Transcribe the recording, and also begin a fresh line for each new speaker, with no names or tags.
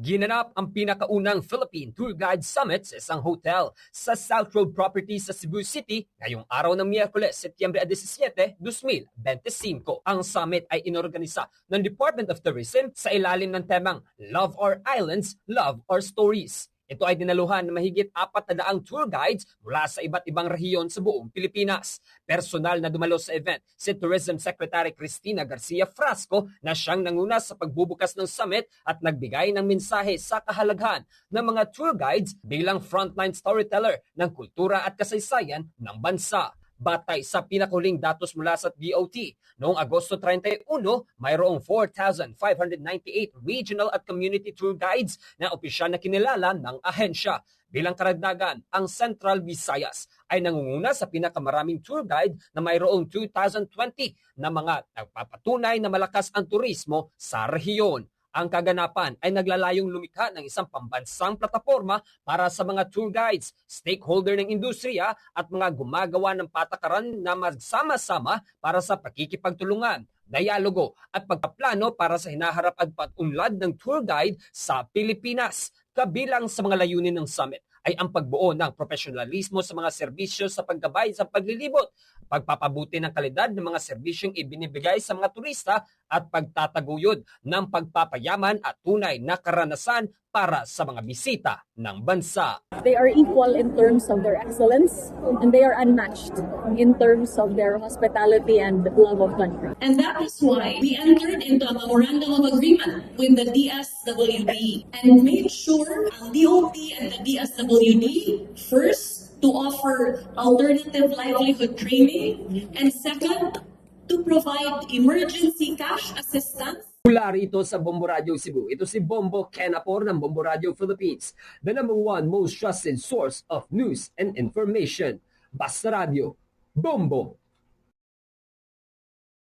Ginanap ang pinakaunang Philippine Tour Guide Summit sa isang hotel sa South Road Properties sa Cebu City ngayong araw ng Miyerkules, Setyembre 17, 2025. Ang summit ay inorganisa ng Department of Tourism sa ilalim ng temang Love Our Islands, Love Our Stories. Ito ay dinaluhan ng mahigit apat na daang tour guides mula sa iba't ibang rehiyon sa buong Pilipinas. Personal na dumalo sa event si Tourism Secretary Cristina Garcia Frasco na siyang nanguna sa pagbubukas ng summit at nagbigay ng mensahe sa kahalagahan ng mga tour guides bilang frontline storyteller ng kultura at kasaysayan ng bansa. Batay sa pinakuling datos mula sa DOT, noong Agosto 31, mayroong 4,598 regional at community tour guides na opisyal na kinilala ng ahensya. Bilang karagdagan, ang Central Visayas ay nangunguna sa pinakamaraming tour guide na mayroong 2,020 na mga nagpapatunay na malakas ang turismo sa rehiyon. Ang kaganapan ay naglalayong lumikha ng isang pambansang plataforma para sa mga tour guides, stakeholder ng industriya at mga gumagawa ng patakaran na magsama-sama para sa pakikipagtulungan, dialogo at pagpaplano para sa hinaharap at patunlad ng tour guide sa Pilipinas. Kabilang sa mga layunin ng summit ay ang pagbuo ng profesionalismo sa mga serbisyo sa paggabay sa paglilibot, pagpapabuti ng kalidad ng mga serbisyong ibinibigay sa mga turista at pagtataguyod ng pagpapayaman at tunay na karanasan para sa mga bisita ng bansa.
They are equal in terms of their excellence and they are unmatched in terms of their hospitality and love of country.
And that is why we entered into a memorandum of agreement with the DSWD and made sure ang DOT and the DSWD first to offer alternative livelihood training and second to provide emergency cash assistance
Mula rito sa Bombo Radio Cebu, ito si Bombo Kenapor ng Bombo Radio Philippines, the number one most trusted source of news and information. Basta Radio, Bombo